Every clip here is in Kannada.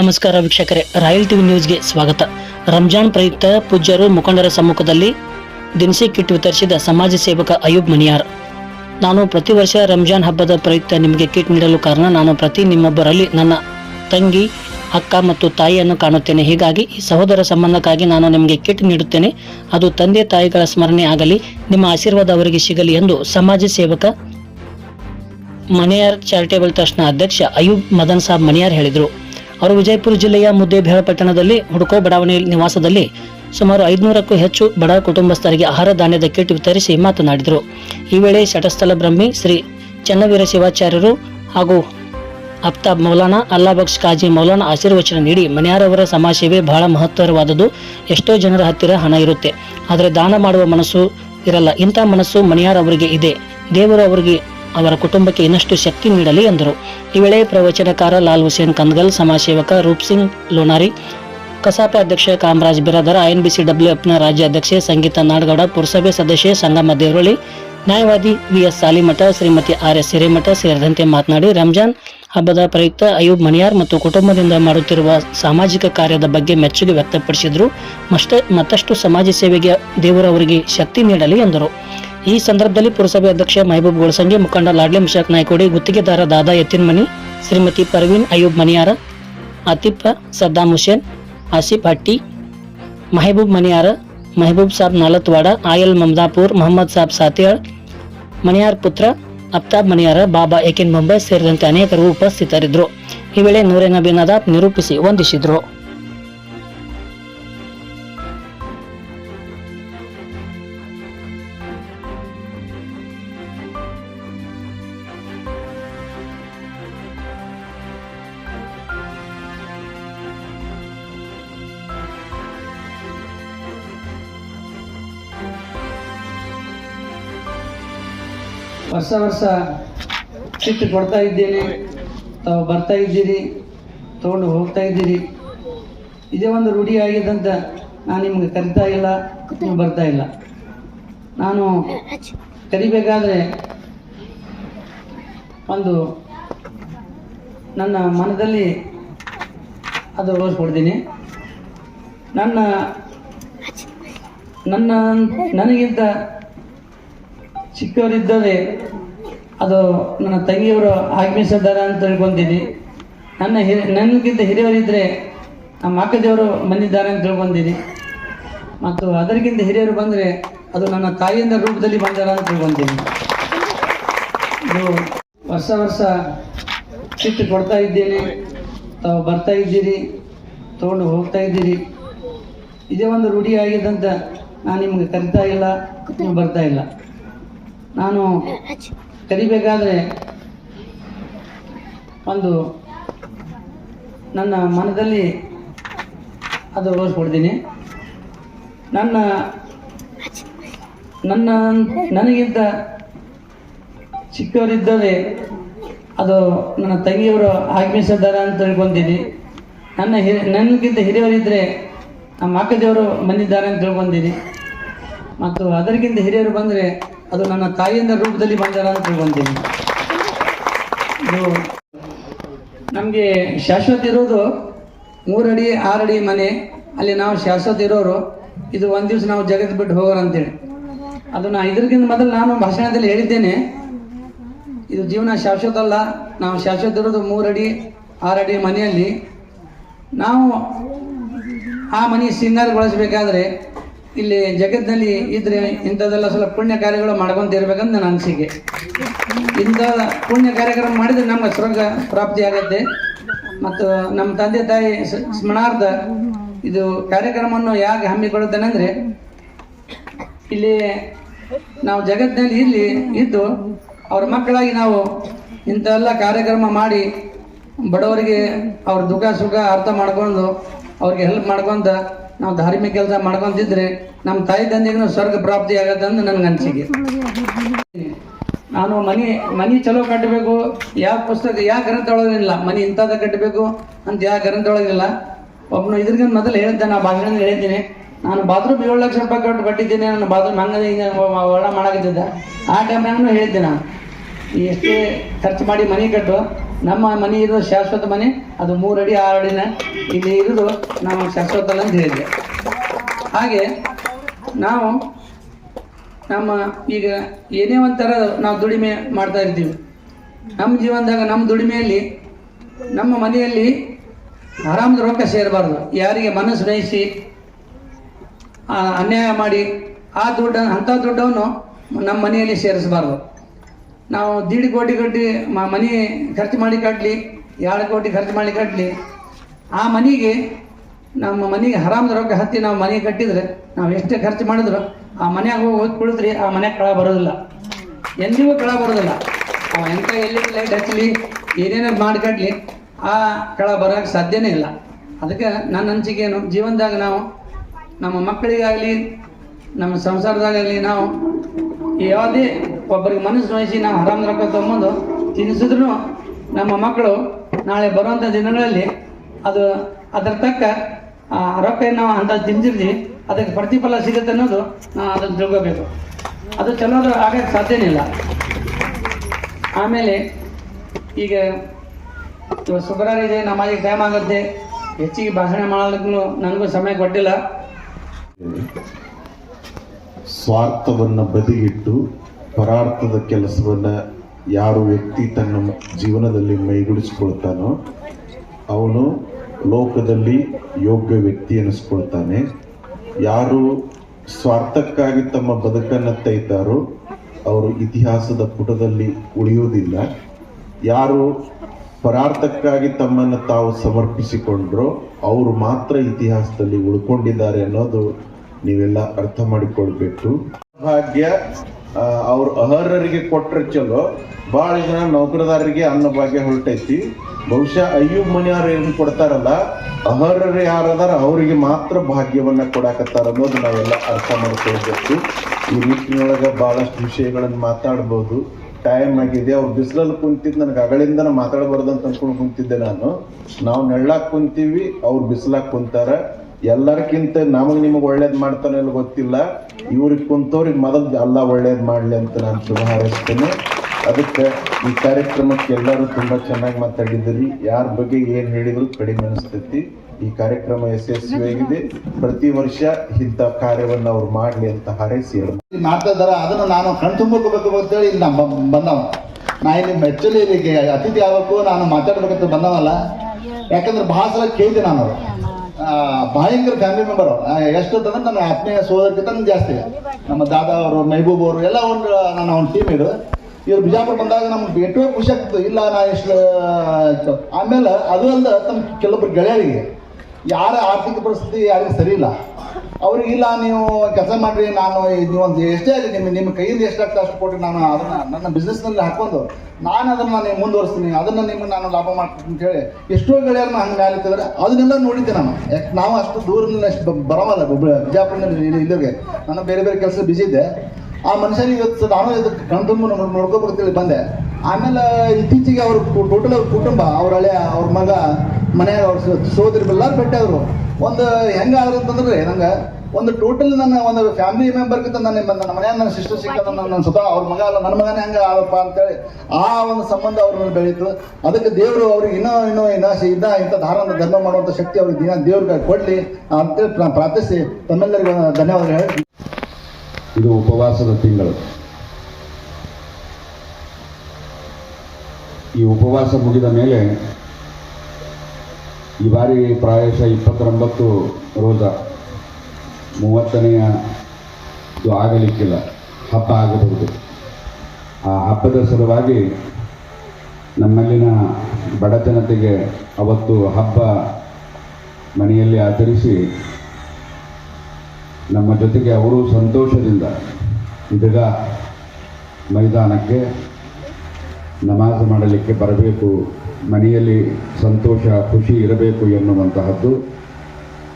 ನಮಸ್ಕಾರ ವೀಕ್ಷಕರೇ, ರಾಯಲ್ ಟಿವಿ ನ್ಯೂಸ್ಗೆ ಸ್ವಾಗತ. ರಂಜಾನ್ ಪ್ರಯುಕ್ತ ಪೂಜ್ಯರು ಮುಖಂಡರ ಸಮ್ಮುಖದಲ್ಲಿ ದಿನಸಿ ಕಿಟ್ ವಿತರಿಸಿದ ಸಮಾಜ ಸೇವಕ ಅಯೂಬ್ ಮಣಿಯಾರ್ ನಾನು ಪ್ರತಿ ವರ್ಷ ರಂಜಾನ್ ಹಬ್ಬದ ಪ್ರಯುಕ್ತ ನಿಮಗೆ ಕಿಟ್ ನೀಡಲು ಕಾರಣ ನಾನು ಪ್ರತಿ ನಿಮ್ಮೊಬ್ಬರಲ್ಲಿ ನನ್ನ ತಂಗಿ, ಅಕ್ಕ ಮತ್ತು ತಾಯಿಯನ್ನು ಕಾಣುತ್ತೇನೆ. ಹೀಗಾಗಿ ಈ ಸಹೋದರ ಸಂಬಂಧಕ್ಕಾಗಿ ನಾನು ನಿಮಗೆ ಕಿಟ್ ನೀಡುತ್ತೇನೆ. ಅದು ತಂದೆ ತಾಯಿಗಳ ಸ್ಮರಣೆ ಆಗಲಿ, ನಿಮ್ಮ ಆಶೀರ್ವಾದ ಅವರಿಗೆ ಸಿಗಲಿ ಎಂದು ಸಮಾಜ ಸೇವಕ ಮಣಿಯಾರ್ ಚಾರಿಟೇಬಲ್ ಟ್ರಸ್ಟ್ನ ಅಧ್ಯಕ್ಷ ಅಯೂಬ್ ಮದನ್ ಸಾಬ್ ಮಣಿಯಾರ್ ಹೇಳಿದರು. ಅವರು ವಿಜಯಪುರ ಜಿಲ್ಲೆಯ ಮುದ್ದೇಬೇಳ ಪಟ್ಟಣದಲ್ಲಿ ಹುಡುಕೋ ಬಡಾವಣೆ ನಿವಾಸದಲ್ಲಿ ಸುಮಾರು ಐದುನೂರಕ್ಕೂ ಹೆಚ್ಚು ಬಡ ಕುಟುಂಬಸ್ಥರಿಗೆ ಆಹಾರ ಧಾನ್ಯದ ಕಿಟ್ ವಿತರಿಸಿ ಮಾತನಾಡಿದರು. ಈ ವೇಳೆ ಶಟಸ್ಥಲ ಬ್ರಹ್ಮಿ ಶ್ರೀ ಚನ್ನವೀರ ಶಿವಾಚಾರ್ಯರು ಹಾಗೂ ಅಫ್ತಾಬ್ ಮೌಲಾನಾ ಅಲ್ಲಾಬಕ್ಷ್ ಕಾಜಿ ಮೌಲಾನಾ ಆಶೀರ್ವಚನ ನೀಡಿ ಮನೆಯಾರವರ ಸಮಾಜ ಸೇವೆ ಬಹಳ ಮಹತ್ತರವಾದದ್ದು. ಎಷ್ಟೋ ಜನರ ಹತ್ತಿರ ಹಣ ಇರುತ್ತೆ. ಆದರೆ ದಾನ ಮಾಡುವ ಮನಸ್ಸು ಇರಲ್ಲ. ಇಂಥ ಮನಸ್ಸು ಮನೆಯಾರವರಿಗೆ ಇದೆ. ದೇವರು ಅವರಿಗೆ ಅವರ ಕುಟುಂಬಕ್ಕೆ ಇನ್ನಷ್ಟು ಶಕ್ತಿ ನೀಡಲಿ ಎಂದರು. ಈ ವೇಳೆ ಪ್ರವಚನಕಾರ ಲಾಲ್ ಹುಸೇನ್ ಕಂದ್ಗಲ್ ಸಮಾಜ ಸೇವಕ ರೂಪ್ ಸಿಂಗ್ ಲೋನಾರಿ, ಕಸಾಪ ಅಧ್ಯಕ್ಷ ಕಾಮರಾಜ್ ಬಿರಾದರ ಐಎನ್ಬಿಸಿ ಡಬ್ಲ್ಯೂಎಫ್ನ ರಾಜ್ಯ ಅಧ್ಯಕ್ಷೆ ಸಂಗೀತ ನಾಡಗೌಡ, ಪುರಸಭೆ ಸದಸ್ಯೆ ಸಂಗಮ ದೇವರಳ್ಳಿ ನ್ಯಾಯವಾದಿ VS Salimath Shrimati R S Hiremath ಸೇರಿದಂತೆ ಮಾತನಾಡಿ ರಂಜಾನ್ ಹಬ್ಬದ ಪ್ರಯುಕ್ತ ಅಯೂಬ್ ಮಣಿಯಾರ್ ಮತ್ತು ಕುಟುಂಬದಿಂದ ಮಾಡುತ್ತಿರುವ ಸಾಮಾಜಿಕ ಕಾರ್ಯದ ಬಗ್ಗೆ ಮೆಚ್ಚುಗೆ ವ್ಯಕ್ತಪಡಿಸಿದರು. ಮತ್ತಷ್ಟು ಸಮಾಜ ಸೇವೆಗೆ ದೇವರು ಅವರಿಗೆ ಶಕ್ತಿ ನೀಡಲಿ ಎಂದರು. ಈ ಸಂದರ್ಭದಲ್ಲಿ ಪುರಸಭೆ ಅಧ್ಯಕ್ಷ ಮಹಬೂಬ್ ಗೋಳಸಂಗಿ, ಮುಖಂಡ ಲಾಡ್ಲಿ ಮುಷಾಕ್ ನಾಯ್ಕೋಡಿ, ಗುತ್ತಿಗೆದಾರ ದಾದಾ ಯತ್ತಿನ್ಮನಿ ಶ್ರೀಮತಿ ಪರ್ವೀನ್ ಅಯೂಬ್ ಮನಿಯಾರ ಅತಿಪ್ಪ ಸದ್ದಾಂ ಹುಸೇನ್, ಆಸಿಫ್ ಹಟ್ಟಿ, ಮಹಬೂಬ್ ಮನಿಯಾರ ಮಹಬೂಬ್ ಸಾಬ್ ನಾಲತ್ವಾಡ, ಆಯಲ್ ಮಮದಾಪುರ್, ಮೊಹಮ್ಮದ್ ಸಾಬ್ ಸಾತಿಯಾಳ್ ಮನಿಯಾರ್ ಪುತ್ರ ಅಫ್ತಾಬ್ ಮನಿಯಾರ ಬಾಬಾ ಏಕೆನ್ ಮುಂಬೈ ಸೇರಿದಂತೆ ಅನೇಕರು ಉಪಸ್ಥಿತರಿದ್ದರು. ಈ ವೇಳೆ ನೂರೆ ನಬಿ ನಿರೂಪಿಸಿ ವಂದಿಸಿದರು. ವರ್ಷ ವರ್ಷ ಸಿಟ್ಟು ಕೊಡ್ತಾ ಇದ್ದೇನೆ. ತಾವು ಬರ್ತಾ ಇದ್ದೀರಿ, ತೊಗೊಂಡು ಹೋಗ್ತಾ ಇದ್ದೀರಿ. ಇದೇ ಒಂದು ರೂಢಿ ಆಗಿದ್ದಂತ ನಾನು ನಿಮ್ಗೆ ಕರಿತಾ ಇಲ್ಲ, ನೀವು ಬರ್ತಾ ಇಲ್ಲ. ನಾನು ಕರಿಬೇಕಾದ್ರೆ ಒಂದು ನನ್ನ ಮನದಲ್ಲಿ ಅದು ಓದ್ಕೊಡ್ತೀನಿ ನನ್ನ ನನ್ನ, ನನಗಿಂತ ಚಿಕ್ಕವರಿದ್ದರೆ ಅದು ನನ್ನ ತಂಗಿಯವರು ಆಗಮಿಸಿದ್ದಾರೆ ಅಂತ ತಿಳ್ಕೊಂತೀನಿ ನನ್ನ ಹಿರಿ, ನನಗಿಂತ ಹಿರಿಯವರಿದ್ದರೆ ನಮ್ಮ ಅಕ್ಕದೇವರು ಬಂದಿದ್ದಾರೆ ಅಂತ ತಿಳ್ಕೊಂತೀನಿ ಮತ್ತು ಅದರಿಗಿಂತ ಹಿರಿಯರು ಬಂದರೆ ಅದು ನನ್ನ ತಾಯಿಯಿಂದ ರೂಪದಲ್ಲಿ ಬಂದಾರ ಅಂತ ತಿಳ್ಕೊಂತೀನಿ ಇದು ವರ್ಷ ವರ್ಷ ಸಿಟ್ಟು ಕೊಡ್ತಾ ಇದ್ದೇನೆ. ತಾವು ಬರ್ತಾ ಇದ್ದೀರಿ, ತೊಗೊಂಡು ಹೋಗ್ತಾ ಇದ್ದೀರಿ. ಇದೇ ಒಂದು ರೂಢಿ ಆಗಿದ್ದಂತ ನಾನು ನಿಮಗೆ ಕರಿತಾ ಇಲ್ಲ, ನೀವು ಬರ್ತಾ ಇಲ್ಲ. ನಾನು ಕರಿಬೇಕಾದ್ರೆ ಒಂದು ನನ್ನ ಮನದಲ್ಲಿ ಅದು ಓದ್ಕೊಡ್ತೀನಿ ನನ್ನ ನನ್ನ ನನಗಿಂತ ಚಿಕ್ಕವರಿದ್ದರೆ ಅದು ನನ್ನ ತಂಗಿಯವರು ಆಗಮಿಸಿದ್ದಾರೆ ಅಂತ ತಿಳ್ಕೊಂತೀನಿ. ನನ್ನ ಹಿರಿ ನನಗಿಂತ ಹಿರಿಯವರಿದ್ದರೆ ನಮ್ಮ ಅಕ್ಕದೇವರು ಬಂದಿದ್ದಾರೆ ಅಂತ ತಿಳ್ಕೊಂತೀನಿ. ಮತ್ತು ಅದಕ್ಕಿಂತ ಹಿರಿಯರು ಬಂದರೆ ಅದು ನನ್ನ ತಾಯಿಯಿಂದ ರೂಪದಲ್ಲಿ ಬಂದಾರ ಅಂತ ತಿಳ್ಕೊಂತೀನಿ ಇದು ನಮಗೆ ಶಾಶ್ವತ ಇರೋದು ಮೂರಡಿ ಆರಡಿ ಮನೆ ಅಲ್ಲಿ ನಾವು ಶಾಶ್ವತ ಇರೋರು ಇದು ಒಂದು ದಿವಸ ನಾವು ಜಗತ್ತು ಬಿಟ್ಟು ಹೋಗೋರು ಅಂತೇಳಿ ಅದನ್ನು ಇದ್ರಗಿಂತ ಮೊದಲು ನಾನು ಭಾಷಣದಲ್ಲಿ ಹೇಳಿದ್ದೇನೆ ಇದು ಜೀವನ ಶಾಶ್ವತ ಅಲ್ಲ ನಾವು ಶಾಶ್ವತ ಇರೋದು ಮೂರಡಿ ಆರಡಿ ಮನೆಯಲ್ಲಿ ನಾವು ಆ ಮನೆ ಸಿಂಗಾರಗೊಳಿಸ್ಬೇಕಾದ್ರೆ ಇಲ್ಲಿ ಜಗತ್ತಿನಲ್ಲಿ ಇದ್ರೆ ಇಂಥದ್ದೆಲ್ಲ ಸ್ವಲ್ಪ ಪುಣ್ಯ ಕಾರ್ಯಗಳು ಮಾಡ್ಕೊಂತ ಇರ್ಬೇಕಂತ ನನ್ನ ಅನಿಸಿಕೆ. ಇಂಥ ಪುಣ್ಯ ಕಾರ್ಯಕ್ರಮ ಮಾಡಿದ್ರೆ ನಮ್ಗೆ ಸ್ವರ್ಗ ಪ್ರಾಪ್ತಿ ಆಗತ್ತೆ. ಮತ್ತು ನಮ್ಮ ತಂದೆ ತಾಯಿ ಸ್ಮರಣಾರ್ಥ ಇದು ಕಾರ್ಯಕ್ರಮವನ್ನು ಯಾಕೆ ಹಮ್ಮಿಕೊಳ್ಳುತ್ತೇನೆ ಅಂದರೆ, ಇಲ್ಲಿ ನಾವು ಜಗತ್ತಿನಲ್ಲಿ ಇಲ್ಲಿ ಇದ್ದು ಅವ್ರ ಮಕ್ಕಳಾಗಿ ನಾವು ಇಂಥೆಲ್ಲ ಕಾರ್ಯಕ್ರಮ ಮಾಡಿ ಬಡವರಿಗೆ ಅವ್ರ ದುಃಖ ಸುಖ ಅರ್ಥ ಮಾಡ್ಕೊಂಡು ಅವ್ರಿಗೆ ಹೆಲ್ಪ್ ಮಾಡ್ಕೊಂತ ನಾವು ಧಾರ್ಮಿಕ ಕೆಲಸ ಮಾಡ್ಕೊಂತಿದ್ರೆ ನಮ್ಮ ತಾಯಿ ತಂದೆಗೂ ಸ್ವರ್ಗ ಪ್ರಾಪ್ತಿ ಆಗತ್ತೆ ಅಂತ ನನಗೆ ಅನಿಸಿಕೆ ನಾನು ಮನಿ ಮನಿ ಚಲೋ ಕಟ್ಟಬೇಕು ಯಾವ ಪುಸ್ತಕ, ಯಾವ ಗ್ರಂಥ ಒಳಗಿಲ್ಲ, ಮನಿ ಇಂಥದ್ದು ಕಟ್ಟಬೇಕು ಅಂತ ಯಾವ ಗ್ರಂಥ ಒಳಗಿಲ್ಲ. ಒಬ್ಬನು ಇದ್ರಿಗಿನ ಮೊದಲು ಹೇಳಿದ್ದೆ ನಾ ಭಾಷಣ ಹೇಳಿದ್ದೀನಿ ನಾನು ಬಾತ್ರೂಮ್ ಏಳು ಲಕ್ಷ ರೂಪಾಯಿ ಕೊಟ್ಟು ಕಟ್ಟಿದ್ದೀನಿ ನನ್ನ ಬಾತ್ರೂಮ್ ಹಿಂಗೆ ಒಳ ಮಾಡಾಕತ್ತಿದ್ದೆ. ಆ ಟೈಮ್ನಾಗೂ ಹೇಳಿದ್ದೆ ನಾನು. ಎಷ್ಟೇ ಖರ್ಚು ಮಾಡಿ ಮನೆ ಕಟ್ಟು ನಮ್ಮ ಮನೆ ಇರೋದು ಶಾಶ್ವತ ಮನೆ, ಅದು ಮೂರು ಅಡಿ ಆರು ಅಡಿನ ಇಲ್ಲಿ ಇರೋದು ನಾವು ಶಾಶ್ವತ ಅಲ್ಲ ಅಂತ ಹೇಳಿದ್ವಿ ಹಾಗೆ ನಾವು ನಮ್ಮ ಈಗ ಏನೇ ಒಂಥರ ನಾವು ದುಡಿಮೆ ಮಾಡ್ತಾ ಇರ್ತೀವಿ. ನಮ್ಮ ಜೀವನದಾಗ ನಮ್ಮ ದುಡಿಮೆಯಲ್ಲಿ, ನಮ್ಮ ಮನೆಯಲ್ಲಿ ಆರಾಮದ ರೊಕ್ಕ ಸೇರಬಾರ್ದು. ಯಾರಿಗೆ ಮನಸ್ಸು ನಯಿಸಿ ಅನ್ಯಾಯ ಮಾಡಿ, ಆ ದುಡ್ಡನ್ನು ಅಂಥ ದುಡ್ಡನ್ನು ನಮ್ಮ ಮನೆಯಲ್ಲಿ ಸೇರಿಸಬಾರ್ದು. ನಾವು ದೀಡ್ ಕೋಟಿ ಕಟ್ಟಿ ಮ- ಮನೆ ಖರ್ಚು ಮಾಡಿ ಕಟ್ಟಲಿ ಎರಡು ಕೋಟಿ ಖರ್ಚು ಮಾಡಿ ಕಟ್ಟಲಿ ಆ ಮನೆಗೆ ನಮ್ಮ ಮನೆಗೆ ಹರಾಮದ ರೊಕ್ಕ ಹತ್ತಿ ನಾವು ಮನೆ ಕಟ್ಟಿದ್ರೆ ನಾವು ಎಷ್ಟೇ ಖರ್ಚು ಮಾಡಿದ್ರು ಆ ಮನೆಯಾಗ ಹೋಗಿ ಹೋಗಿ ಕುಳಿತ್ರಿ ಆ ಮನ್ಯಾಗ ಕಳ ಬರೋದಿಲ್ಲ. ಎಂದಿಗೂ ಕಳ ಬರೋದಿಲ್ಲ. ಅವ ಎಂಥ ಎಲ್ಲಿ ಲೈಟ್ ಹಚ್ಚಲಿ, ಏನೇನೋ ಮಾಡಿ ಕಟ್ಟಲಿ ಆ ಕಳ ಬರೋಕ್ಕೆ ಸಾಧ್ಯನೇ ಇಲ್ಲ. ಅದಕ್ಕೆ ನನ್ನ ಅನಿಸಿಕೆ ಏನು, ಜೀವನದಾಗ ನಾವು ನಮ್ಮ ಮಕ್ಕಳಿಗಾಗಲಿ, ನಮ್ಮ ಸಂಸಾರದಾಗಲಿ ನಾವು ಯಾವುದೇ ಒಬ್ಬರಿಗೆ ಮನಸ್ಸು ನೋಯಿಸಿ ನಾವು ಹರಾಮ್ ರೊಕ್ಕ ತೊಗೊಂಬಂದು ತಿನ್ನಿಸಿದ್ರು ನಮ್ಮ ಮಕ್ಕಳು ನಾಳೆ ಬರುವಂಥ ದಿನಗಳಲ್ಲಿ ಅದು ಅದರ ತಕ್ಕ ರೊಕ್ಕ ನಾವು ಅಂತ ತಿಂದಿರ್ತೀವಿ ಅದಕ್ಕೆ ಪ್ರತಿಫಲ ಸಿಗುತ್ತೆ ಅನ್ನೋದು ನಾವು ಅದನ್ನು ತಿಳ್ಕೋಬೇಕು. ಅದು ಚಲೋದು ಆಗಕ್ಕೆ ಸಾಧ್ಯನೇ ಇಲ್ಲ. ಆಮೇಲೆ ಈಗ ಶುಕ್ರವಾರ ಇದೆ, ನಮಾಜಿಗೆ ಟೈಮ್ ಆಗುತ್ತೆ, ಹೆಚ್ಚಿಗೆ ಭಾಷಣ ಮಾಡೋದಕ್ಕೂ ನನಗೂ ಸಮಯ ಕೊಟ್ಟಿಲ್ಲ. ಸ್ವಾರ್ಥವನ್ನು ಬದಿಗಿಟ್ಟು ಪರಾರ್ಥದ ಕೆಲಸವನ್ನು ಯಾರು ವ್ಯಕ್ತಿ ತನ್ನ ಜೀವನದಲ್ಲಿ ಮೈಗೂಡಿಸಿಕೊಳ್ತಾನೋ ಅವನು ಲೋಕದಲ್ಲಿ ಯೋಗ್ಯ ವ್ಯಕ್ತಿ ಅನಿಸ್ಕೊಳ್ತಾನೆ ಯಾರು ಸ್ವಾರ್ಥಕ್ಕಾಗಿ ತಮ್ಮ ಬದುಕನ್ನು ತೈತಾರೋ ಅವರು ಇತಿಹಾಸದ ಪುಟದಲ್ಲಿ ಉಳಿಯುವುದಿಲ್ಲ. ಯಾರು ಪರಾರ್ಥಕ್ಕಾಗಿ ತಮ್ಮನ್ನು ತಾವು ಸಮರ್ಪಿಸಿಕೊಂಡ್ರೋ ಅವರು ಮಾತ್ರ ಇತಿಹಾಸದಲ್ಲಿ ಉಳ್ಕೊಂಡಿದ್ದಾರೆ ಅನ್ನೋದು ನೀವೆಲ್ಲ ಅರ್ಥ ಮಾಡಿಕೊಳ್ಬೇಕು. ಭಾಗ್ಯ ಅವ್ರು ಅರ್ಹರಿಗೆ ಕೊಟ್ರೆ ಚಲೋ ಭಾಳ ಜನ ನೌಕರದಾರರಿಗೆ ಅನ್ನ ಭಾಗ್ಯ ಹೊರಟೈತಿ. ಬಹುಶಃ ಅಯ್ಯೂಬ್ ಮನೆಯವ್ರು ಏನು ಕೊಡ್ತಾರಲ್ಲ, ಅರ್ಹರು ಯಾರದಾರ ಅವರಿಗೆ ಮಾತ್ರ ಭಾಗ್ಯವನ್ನ ಕೊಡಾಕತ್ತಾರ ಅನ್ನೋದು ನಾವೆಲ್ಲ ಅರ್ಥ ಮಾಡ್ಕೊಳ್ಬೇಕು. ಈ ನಿಟ್ಟಿನೊಳಗೆ ಬಹಳಷ್ಟು ವಿಷಯಗಳನ್ನು ಮಾತಾಡ್ಬೋದು. ಟೈಮ್ ಆಗಿದೆ. ಅವ್ರು ಬಿಸಿಲಲ್ಲಿ ಕುಂತಿದ್ದು ನನಗೆ ಅಗಳಿಂದ ಮಾತಾಡಬಾರ್ದು ಅಂತ ಅನ್ಕೊಂಡು ಕುಂತಿದ್ದೆ ನಾನು. ನಾವು ನೆಳ್ಳಾಕ್ ಕುಂತೀವಿ, ಅವ್ರು ಬಿಸಿಲಾಕ್ ಕುಂತಾರ. ಎಲ್ಲರಿಗಿಂತ ನಮಗೆ ನಿಮಗೆ ಒಳ್ಳೇದು ಮಾಡ್ತಾನೆ ಗೊತ್ತಿಲ್ಲ. ಇವ್ರಿಗೆ ಕುಂತವ್ರಿಗೆ ಮೊದಲು ಎಲ್ಲ ಒಳ್ಳೇದು ಮಾಡ್ಲಿ ಅಂತ ನಾನು ಶುಭ ಹಾರೈಸ್ತೇನೆ ಅದಕ್ಕೆ ಈ ಕಾರ್ಯಕ್ರಮಕ್ಕೆ ಎಲ್ಲರೂ ತುಂಬಾ ಚೆನ್ನಾಗಿ ಮಾತಾಡಿದ್ದೀರಿ. ಯಾರ ಬಗ್ಗೆ ಏನು ಹೇಳಿದ್ರು ಕಡಿಮೆ ಅನಿಸ್ತೈತಿ. ಈ ಕಾರ್ಯಕ್ರಮ ಯಶಸ್ವಿಯಾಗಿದೆ. ಪ್ರತಿ ವರ್ಷ ಇಂಥ ಕಾರ್ಯವನ್ನು ಅವ್ರು ಮಾಡಲಿ ಅಂತ ಹಾರೈಸಿ ಮಾಡ್ತಾ ಅದನ್ನು ನಾನು ಕಣ್ ಅಂತ ಅಂತೇಳಿ ಇಲ್ಲಿ ನಾನು ಬಂದವ. ನಾ ಇಲ್ಲಿ ಮೆಚ್ಚಲಿ ಅತಿಥಿ ಆಗಬೇಕು, ನಾನು ಮಾತಾಡ್ಬೇಕಂತ ಬಂದವಲ್ಲ ಯಾಕಂದ್ರೆ ಭಾಳ ಸಲ ಕೇಳಿದೆ ನಾನು ಭಯಂಕರ ಫ್ಯಾಮಿಲಿ ಮೆಂಬರ್ ಎಷ್ಟು ಅಂತಂದ್ರೆ ನನ್ನ ಆತ್ಮೀಯ ಸೋದರಕ್ಕಿಂತ ಜಾಸ್ತಿ. ನಮ್ಮ ದಾದಾ ಅವರು, ಮೆಹಬೂಬ್ ಅವರು, ಎಲ್ಲ ಒಂದು, ನನ್ನ ಒಂದು ಟೀಮ್ ಇದು. ಇವ್ರು ಬಿಜಾಪುರ ಬಂದಾಗ ನಮ್ಗೆ ಎಷ್ಟೋ ಖುಷಿ ಆಗ್ತದೆ ಇಲ್ಲ ನಾ ಎಷ್ಟು ಆಮೇಲೆ ಅದು ಅಲ್ಲ ತಮ್ಮ ಕೆಲವೊಬ್ರು ಗೆಳೆಯರಿಗೆ ಯಾರ ಆರ್ಥಿಕ ಪರಿಸ್ಥಿತಿ ಯಾರಿಗೂ ಸರಿ ಇಲ್ಲ ಅವ್ರಿಗೆ ಇಲ್ಲ ನೀವು ಕೆಲಸ ಮಾಡ್ರಿ, ನಾನು ಇದು ಒಂದು ಎಷ್ಟೇ ಆಗಲಿ, ನಿಮ್ಮ ನಿಮ್ಮ ಕೈಯಿಂದ ಎಷ್ಟಾಗ್ತದೆ ಅಷ್ಟು ಕೊಟ್ಟು ನಾನು ಅದನ್ನ ನನ್ನ ಬಿಸ್ನೆಸ್ನಲ್ಲಿ ಹಾಕೊಂಡು ನಾನು ಅದನ್ನು ನಾನು ಮುಂದುವರಿಸ್ತೀನಿ, ಅದನ್ನು ನಿಮ್ಗೆ ನಾನು ಲಾಭ ಮಾಡ್ತೀನಿ ಅಂತ ಹೇಳಿ, ಎಷ್ಟೋ ಗೆಳೆಯರನ್ನ ಹಂಗೆ ಮ್ಯಾಲಿತ್ತಿದ್ರೆ ಅದನ್ನೆಲ್ಲ ನೋಡಿದ್ದೆ ನಾನು. ಯಾಕೆ, ನಾವು ಅಷ್ಟು ದೂರದಿಂದ ಅಷ್ಟು ಬರೋವಲ್ಲ ಬಿಜಾಪುರದಲ್ಲಿ ಇಲ್ಲಿ- ಇಲ್ಲಿಗೆ. ನಾನು ಬೇರೆ ಬೇರೆ ಕೆಲಸ ಬಿಸಿ ಇದ್ದೆ. ಆ ಮನುಷ್ಯನಿಗೆ ಇವತ್ತು ನಾನು ಇದಕ್ಕೆ ಕಣ್ತುಂಬ ನೋಡ್ಕೋಬೇಕಂತೇಳಿ ಬಂದೆ. ಆಮೇಲೆ ಇತ್ತೀಚೆಗೆ ಅವ್ರ ಟೋಟಲ್ ಅವ್ರ ಕುಟುಂಬ, ಅವ್ರ ಹಳೆಯ ಅವ್ರ ಮಗ ಮನೆಯಾಗ ಅವ್ರು ಸೋದರಿ ಎಲ್ಲರೂ ಒಂದು ಹೆಂಗಾದ್ರು ಅಂತಂದ್ರೆ ನಂಗೆ ಒಂದು ಟೋಟಲ್ ನನ್ನ ಒಂದು ಫ್ಯಾಮಿಲಿ ಮೆಂಬರ್ಗಿಂತ ನನ್ನ ನನ್ನ ಮನೆಯ ನನ್ನ ಸಿಸ್ಟರ್ ಸಿಕ್ಕ ನನ್ನ ಸ್ವತಃ ಅವ್ರ ಮಗ ಅಲ್ಲ, ನನ್ನ ಮಗನೇ ಹೆಂಗೆ ಆದಪ್ಪ ಅಂತೇಳಿ ಆ ಒಂದು ಸಂಬಂಧ ಅವ್ರ ಬೆಳೀತು. ಅದಕ್ಕೆ ದೇವರು ಅವ್ರಿಗೆ ಇನ್ನೂ ಇನ್ನೂ ಇನ್ನೂ ಇದ್ದ ಇಂಥ ಧಾರಣ ಧರ್ಮ ಮಾಡುವಂಥ ಶಕ್ತಿ ಅವ್ರಿಗೆ ದಿನ ದೇವ್ರಿಗೆ ಕೊಡಲಿ ಅಂತೇಳಿ ಪ್ರಾರ್ಥಿಸಿ ತಮ್ಮೆಲ್ಲರಿಗೂ ಧನ್ಯವಾದ ಹೇಳಿ. ಇದು ಉಪವಾಸದ ತಿಂಗಳು. ಈ ಉಪವಾಸ ಮುಗಿದ ಮೇಲೆ ಈ ಬಾರಿ ಪ್ರಾಯಶಃ ಇಪ್ಪತ್ತೊಂಬತ್ತು ರೋಜ. ಮೂವತ್ತನೆಯ ಇದು ಆಗಲಿಕ್ಕಿಲ್ಲ. ಹಬ್ಬ ಆಗಬಹುದು. ಆ ಹಬ್ಬದ ಸಲುವಾಗಿ ನಮ್ಮಲ್ಲಿನ ಬಡ ಜನತೆಗೆ ಅವತ್ತು ಹಬ್ಬ ಮನೆಯಲ್ಲಿ ಆಚರಿಸಿ ನಮ್ಮ ಜೊತೆಗೆ ಅವರು ಸಂತೋಷದಿಂದ ಇದಗ ಮೈದಾನಕ್ಕೆ ನಮಾಜ್ ಮಾಡಲಿಕ್ಕೆ ಬರಬೇಕು ಮನೆಯಲ್ಲಿ ಸಂತೋಷ, ಖುಷಿ ಇರಬೇಕು ಎನ್ನುವಂತಹದ್ದು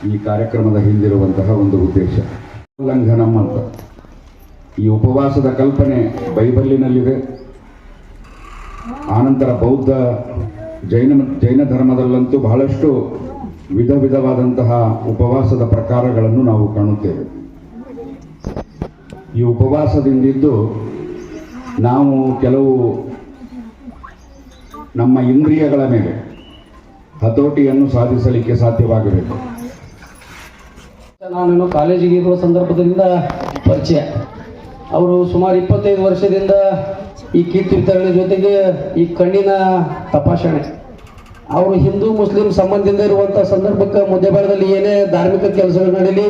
ಈ ಕಾರ್ಯಕ್ರಮದ ಹಿಂದಿರುವಂತಹ ಒಂದು ಉದ್ದೇಶ. ಉಲ್ಲಂಘನಂ ಅಂತ. ಈ ಉಪವಾಸದ ಕಲ್ಪನೆ ಬೈಬಲ್ಲಿನಲ್ಲಿದೆ. ಆನಂತರ ಬೌದ್ಧ ಜೈನ ಜೈನ ಧರ್ಮದಲ್ಲಂತೂ ಬಹಳಷ್ಟು ವಿಧ ವಿಧವಾದಂತಹ ಉಪವಾಸದ ಪ್ರಕಾರಗಳನ್ನು ನಾವು ಕಾಣುತ್ತೇವೆ. ಈ ಉಪವಾಸದಿಂದಿದ್ದು ನಾವು ಕೆಲವು ನಮ್ಮ ಇಂದ್ರಿಯಗಳ ಮೇಲೆ ಹತೋಟಿಯನ್ನು ಸಾಧಿಸಲಿಕ್ಕೆ ಸಾಧ್ಯವಾಗಬೇಕು. ನಾನು ಕಾಲೇಜಿಗೆ ಇರುವ ಸಂದರ್ಭದಿಂದ ಪರಿಚಯ. ಅವರು ಸುಮಾರು ಇಪ್ಪತ್ತೈದು ವರ್ಷದಿಂದ ಈ ಕೀರ್ತಿ ವಿತರಣೆ ಜೊತೆಗೆ ಈ ಕಣ್ಣಿನ ತಪಾಸಣೆ. ಅವರು ಹಿಂದೂ, ಮುಸ್ಲಿಂ ಸಂಬಂಧದಿಂದ ಇರುವಂಥ ಸಂದರ್ಭಕ್ಕೆ ಮಧ್ಯಭಾಗದಲ್ಲಿ ಏನೇ ಧಾರ್ಮಿಕ ಕೆಲಸಗಳು ನಡೀಲಿ,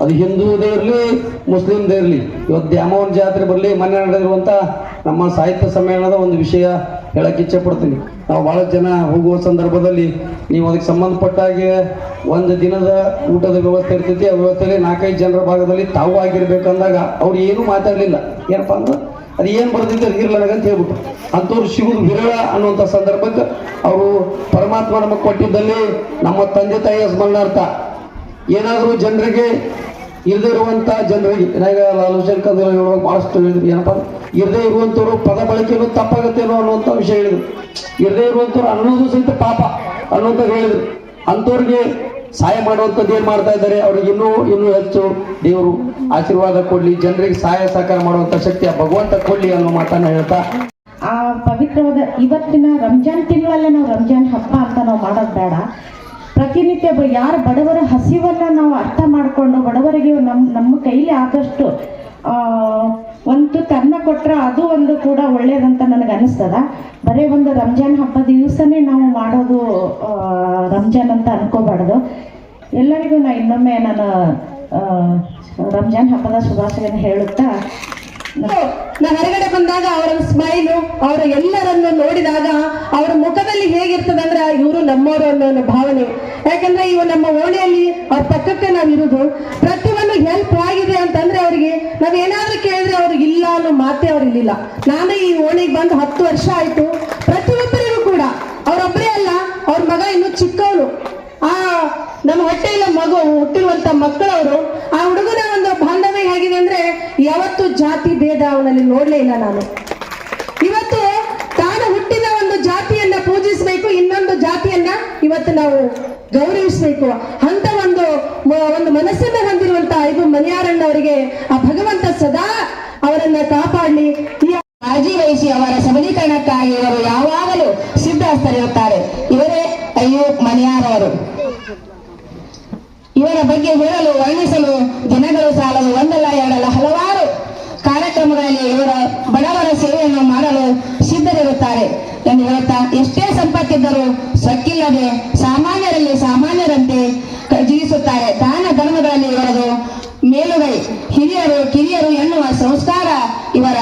ಅದು ಹಿಂದೂದೇ ಇರಲಿ, ಮುಸ್ಲಿಮ್ದೇ ಇರಲಿ, ಇವತ್ತು ದ್ಯಾಮವನ ಜಾತ್ರೆ ಬರಲಿ, ಮೊನ್ನೆ ನಡೆದಿರುವಂಥ ನಮ್ಮ ಸಾಹಿತ್ಯ ಸಮ್ಮೇಳನದ ಒಂದು ವಿಷಯ ಹೇಳಕ್ಕೆ ಇಚ್ಛೆ ಪಡ್ತೀನಿ. ನಾವು ಭಾಳ ಜನ ಹೋಗುವ ಸಂದರ್ಭದಲ್ಲಿ ನೀವು ಅದಕ್ಕೆ ಸಂಬಂಧಪಟ್ಟಾಗೆ ಒಂದು ದಿನದ ಊಟದ ವ್ಯವಸ್ಥೆ ಇರ್ತೈತಿ, ಆ ವ್ಯವಸ್ಥೆಯಲ್ಲಿ ನಾಲ್ಕೈದು ಜನರ ಭಾಗದಲ್ಲಿ ತಾವು ಆಗಿರ್ಬೇಕಂದಾಗ ಅವ್ರು ಏನೂ ಮಾತಾಡಲಿಲ್ಲ. ಏನಪ್ಪ ಅಂದ್ರೆ ಅದು ಏನು ಬರ್ದಿತ್ತು ಅದು ಇರ್ಲಾಗ ಅಂತ ಹೇಳ್ಬಿಟ್ಟು ಅಂಥವ್ರು ಸಿಗುದು ವಿರಳ ಅನ್ನುವಂಥ ಸಂದರ್ಭಕ್ಕೆ ಅವರು ಪರಮಾತ್ಮ ನಮಗೆ ಕೊಟ್ಟಿದ್ದಲ್ಲಿ ನಮ್ಮ ತಂದೆ ತಾಯಿಯ ಸ್ಮರಣಾರ್ಥ ಏನಾದರೂ ಜನರಿಗೆ ಇರುವಂಥ ಜನರಿಗೆ ಲಾಲುಚನ್ ಕಂದ್ರ ಹೇಳುವಾಗ ಭಾಳಷ್ಟು ಹೇಳಿದ್ರು, ಏನಪ್ಪ ಇರದೇ ಇರುವಂಥವ್ರು ಪದ ಬಳಕೆಯನ್ನು ತಪ್ಪಾಗತ್ತೇನೋ ಅನ್ನುವಂತ ವಿಷಯ ಹೇಳಿದ್ರು. ಇರದೇ ಇರುವಂತವ್ರು ಅನ್ನೋದು ಸಹಿತ ಪಾಪ ಅನ್ನುವಂತ ಹೇಳಿದ್ರು. ಅಂಥವ್ರಿಗೆ ಸಹಾಯ ಮಾಡುವಂಥದ್ದು ಏನು ಮಾಡ್ತಾ ಇದ್ದಾರೆ, ಅವ್ರಿಗೆ ಇನ್ನೂ ಇನ್ನೂ ಹೆಚ್ಚು ದೇವರು ಆಶೀರ್ವಾದ ಕೊಡ್ಲಿ, ಜನರಿಗೆ ಸಹಾಯ ಸಹಕಾರ ಮಾಡುವಂತ ಶಕ್ತಿ ಆ ಭಗವಂತ ಕೊಡಲಿ ಅನ್ನೋ ಮಾತನ್ನ ಹೇಳ್ತಾ. ಆ ಪವಿತ್ರವಾದ ಇವತ್ತಿನ ರಂಜಾನ್ ತಿಂಗಳಲ್ಲೇ ನಾವು ರಂಜಾನ್ ಹಬ್ಬ ಅಂತ ನಾವು ಮಾಡೋದು ಬೇಡ. ಪ್ರತಿನಿತ್ಯ ಯಾರು ಬಡವರ ಹಸಿವನ್ನ ನಾವು ಅರ್ಥ ಮಾಡಿಕೊಂಡು ಬಡವರಿಗೆ ನಮ್ಮ ನಮ್ಮ ಕೈಲಿ ಆದಷ್ಟು ಒಂದು ತನ್ನ ಕೊಟ್ರ ಅದು ಒಂದು ಕೂಡ ಒಳ್ಳೇದಂತ ನನಗೆ ಅನಿಸ್ತದ. ಬರೀ ಒಂದು ರಂಜಾನ್ ಹಬ್ಬದ ದಿವಸನೇ ನಾವು ಮಾಡೋದು ರಂಜಾನ್ ಅಂತ ಅನ್ಕೋಬಾರ್ದು. ಎಲ್ಲರಿಗೂ ನಾ ಇನ್ನೊಮ್ಮೆ ನಾನು ರಂಜಾನ್ ಹಬ್ಬದ ಶುಭಾಶಯನ ಹೇಳುತ್ತಾ, ನಾ ಹೊರಗಡೆ ಬಂದಾಗ ಅವರ ಸ್ಮೈಲು, ಅವರ ಎಲ್ಲರನ್ನು ನೋಡಿದಾಗ ಅವರ ಮುಖದಲ್ಲಿ ಹೇಗಿರ್ತದಂದ್ರೆ ಇವರು ನಮ್ಮವರು ಅನ್ನೋ ಭಾವನೆ. ಯಾಕಂದ್ರೆ ಇವು ನಮ್ಮ ಓಣಿಯಲ್ಲಿ ಅವ್ರ ಪಕ್ಕಕ್ಕೆ ನಾವಿರುದು. ಇರುದು ಪ್ರತಿಯೊಂದು ಹೆಲ್ಪ್ ಆಗಿದೆ ಅಂತಂದ್ರೆ ಅವರಿಗೆ ನಾವ್ ಏನಾದ್ರು ಕೇಳಿದ್ರೆ ಅವ್ರಿಗೆ ಇಲ್ಲ ಅನ್ನೋ ಮಾತೇ ಅವ್ರಿಗಿಲ್ಲ ನಾನು ಈ ಓಣಿಗೆ ಬಂದು ಹತ್ತು ವರ್ಷ ಆಯ್ತು. ಪ್ರತಿಯೊಬ್ಬರಿಗೂ ಕೂಡ ಅವ್ರೊಬ್ಬರೇ ಅಲ್ಲ, ಅವ್ರ ಮಗ ಇನ್ನು ಚಿಕ್ಕವನು. ಆ ನಮ್ಮ ಹೊಟ್ಟೆಯಲ್ಲ ಮಗು, ಹುಟ್ಟಿರುವಂತ ಮಕ್ಕಳವರು, ಆ ಹುಡುಗನ ಒಂದು ಬಾಂಧವ್ಯ ಹೇಗಿದೆ ಅಂದ್ರೆ ಯಾವತ್ತು ಜಾತಿ, ಭೇದ ಅವನಲ್ಲಿ ನೋಡ್ಲೇ ಇಲ್ಲ ನಾನು. ಇವತ್ತು ತಾನು ಹುಟ್ಟಿದ ಒಂದು ಜಾತಿಯನ್ನ ಪೂಜಿಸಬೇಕು ಇನ್ನೊಂದು ಜಾತಿಯನ್ನ ಇವತ್ತು ನಾವು ಗೌರವಿಸಬೇಕು. ಅಂತ ಒಂದು ಒಂದು ಮನಸ್ಸನ್ನ ಹೊಂದಿರುವಂತ ಐದು ಮನೆಯಾರಣ್ಣವರಿಗೆ ಆ ಭಗವಂತ ಸದಾ ಅವರನ್ನ ಕಾಪಾಡಲಿ. ಕಾಳಜಿ ವಹಿಸಿ ಅವರ ಸಬಲೀಕರಣಕ್ಕಾಗಿ ಇವರು ಯಾವಾಗಲೂ ಸಿದ್ಧಹಸ್ತರಿರುತ್ತಾರೆ. ಇವರೇ ಅಯ್ಯೂಬ್ ಮನಿಯಾರವರು. ಇವರ ಬಗ್ಗೆ ಹೇಳಲು ವರ್ಣಿಸಲು ದಿನಗಳು ಸಾಲಲು ಒಂದಲ್ಲ ಎರಡಲ್ಲ ಹಲವಾರು ಕಾರ್ಯಕ್ರಮಗಳಲ್ಲಿ ಇವರ ಬಡವರ ಸೇವೆಯನ್ನು ಮಾಡಲು ಸಿದ್ಧರಿರುತ್ತಾರೆ. ಎಂದು ಹೇಳ್ತಾ ಎಷ್ಟೇ ಸಂಪತ್ತಿದ್ದರೂ ಸಕ್ಕಿಲ್ಲದೆ ಸಾಮಾನ್ಯರಲ್ಲಿ ಸಾಮಾನ್ಯರಂತೆ ಜೀವಿಸುತ್ತಾರೆ. ದಾನ ಧರ್ಮಗಳಲ್ಲಿ ಇವರದು ಮೇಲುಗೈ. ಹಿರಿಯರು, ಕಿರಿಯರು ಎನ್ನುವ ಸಂಸ್ಕಾರ ಇವರ